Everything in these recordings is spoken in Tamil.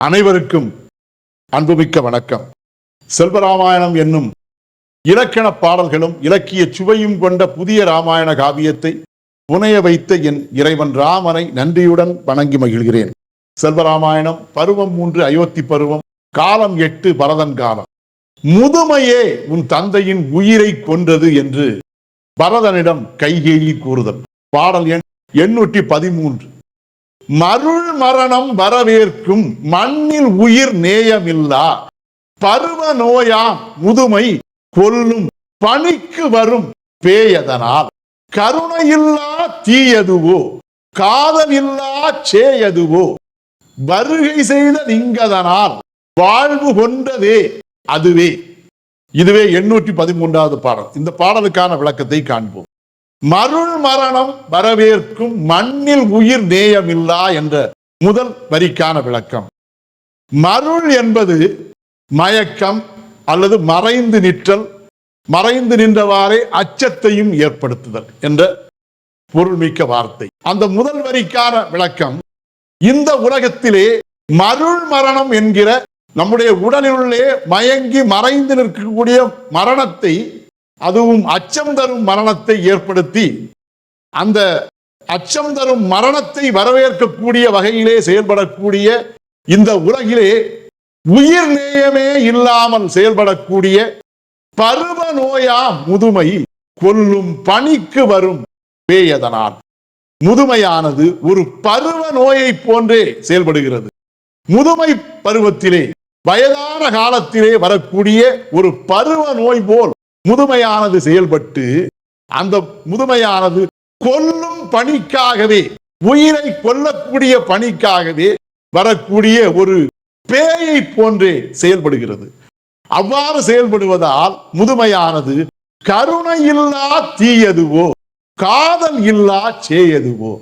அனைவருக்கும் அன்புமிக்க வணக்கம். செல்வராமாயணம் என்னும் இலக்கண பாடல்களும் இலக்கிய சுவையும் கொண்ட புதிய ராமாயண காவியத்தை புனைய வைத்த என் இறைவன் ராமனை நன்றியுடன் வணங்கி மகிழ்கிறேன். செல்வராமாயணம் பருவம் மூன்று அயோத்தி பருவம் காலம் எட்டு பரதன் காலம். முதுமையே உன் தந்தையின் உயிரை கொன்றது என்று பரதனிடம் கைகேயி கூறுதல். பாடல் எண் எண்ணூற்றி பதிமூன்று. மருள் மரணம் வரவேற்கும் மண்ணில் உயிர் நேயமில்லா. பருவ நோயாம் முதுமை கொல்லும் பணிக்கு வரும் பேயதனால். கருணையில்லா தீயதுவோ காதலில்லா சேயதுவோ வருகை செய்த நீங்கதனால் வாழ்வு கொண்டதே அதுவே. இதுவே எண்ணூற்றி பதிமூன்றாவது பாடல். இந்த பாடலுக்கான விளக்கத்தை காண்போம். மருள் மரணம் வரவேற்கும் மண்ணில் உயிர் நேயமில்லா என்ற முதல் வரிக்கான விளக்கம். மருள் என்பது மயக்கம் அல்லது மறைந்து நிற்றல் மறைந்து நின்றவாறே அச்சத்தையும் ஏற்படுத்துதல் என்ற பொருள்மிக்க வார்த்தை. அந்த முதல் வரிக்கான விளக்கம் இந்த உலகத்திலே மருள் மரணம் என்கிற நம்முடைய உடலினுள்ளே மயங்கி மறைந்து நிற்கக்கூடிய மரணத்தை அதுவும் அச்சம் தரும் மரணத்தை ஏற்படுத்தி அந்த அச்சம் தரும் மரணத்தை வரவேற்கக்கூடிய வகையிலே செயல்படக்கூடிய இந்த உலகிலே உயிர் நேயமே இல்லாமல் செயல்படக்கூடிய பருவ நோயா முதுமை கொல்லும் பணிக்கு வரும் பேயதனால். முதுமையானது ஒரு பருவ நோயை போன்றே செயல்படுகிறது. முதுமை பருவத்திலே வயதான காலத்திலே வரக்கூடிய ஒரு பருவ நோய் போல் முதுமையானது செயல்பட்டு அந்த முதுமையானது கொல்லும் பணிக்காகவே உயிரை கொல்லக்கூடிய பணிக்காகவே வரக்கூடிய ஒரு பேயை போன்றே செயல்படுகிறது. அவ்வாறு செயல்படுவதால் முதுமையானது கருணை இல்லா தீயதுவோ காதல் இல்லா சேயதுவோ.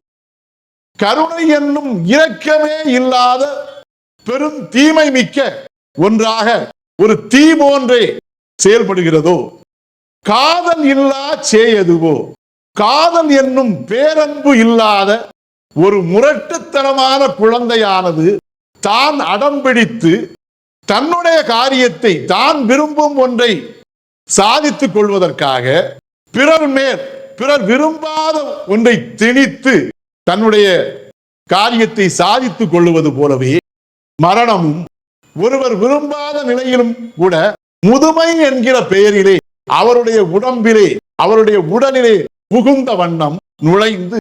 கருணை என்னும் இரக்கமே இல்லாத பெரும் தீமை மிக்க ஒன்றாக ஒரு தீ போன்றே செயல்படுகிறதோ காதல் இல்லா சேயதுவோ? காதல் என்னும் பேரன்பு இல்லாத ஒரு முரட்டுத்தனமான குழந்தையானது தான் அடம்பிடித்து தன்னுடைய காரியத்தை தான் விரும்பும் ஒன்றை சாதித்துக் கொள்வதற்காக பிறர் மேல் பிறர் விரும்பாத ஒன்றை திணித்து தன்னுடைய காரியத்தை சாதித்துக் கொள்வது போலவே மரணமும் ஒருவர் விரும்பாத நிலையிலும் கூட முதுமை என்கிற பெயரிலே அவருடைய உடம்பிலே அவருடைய உடலிலே புகுந்த வண்ணம் நுழைந்து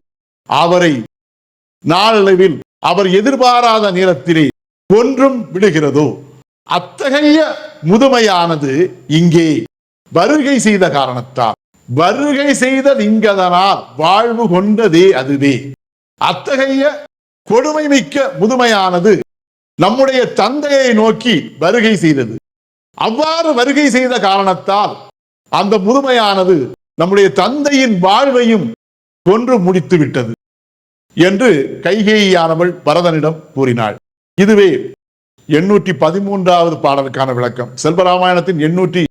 அவரை நாளளவில் அவர் எதிர்பாராத நேரத்திலே கொன்றும் விடுகிறதோ? அத்தகைய முதுமையானது இங்கே வருகை செய்த காரணத்தால் வருகை செய்த இங்கதனால் வாழ்வு கொண்டதே அதுவே. அத்தகைய கொடுமை மிக்க முதுமையானது நம்முடைய தந்தையை நோக்கி வருகை செய்தது. அவ்வாறு வருகை செய்த காரணத்தால் அந்த முதுமையானது நம்முடைய தந்தையின் வாழ்வையும் கொன்று முடித்து விட்டது என்று கைகேயானவள் பரதனிடம் கூறினாள். இதுவே எண்ணூற்றி பதிமூன்றாவது பாடலுக்கான விளக்கம். செல்வராமாயணத்தின் எண்ணூற்றி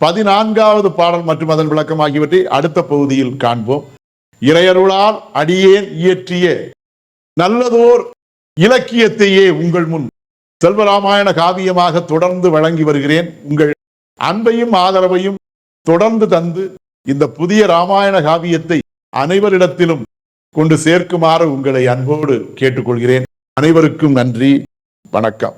பதினான்காவது பாடல் மற்றும் அதன் விளக்கம் ஆகியவற்றை அடுத்த பகுதியில் காண்போம். இறையருளால் அடியேன் இயற்றிய நல்லதோர் இலக்கியத்தையே உங்கள் முன் செல்வராமாயண காவியமாக தொடர்ந்து வழங்கி வருகிறேன். உங்கள் அன்பையும் ஆதரவையும் தொடர்ந்து தந்து இந்த புதிய ராமாயண காவியத்தை அனைவரிடத்திலும் கொண்டு சேர்க்குமாறு உங்களை அன்போடு கேட்டுக்கொள்கிறேன். அனைவருக்கும் நன்றி. வணக்கம்.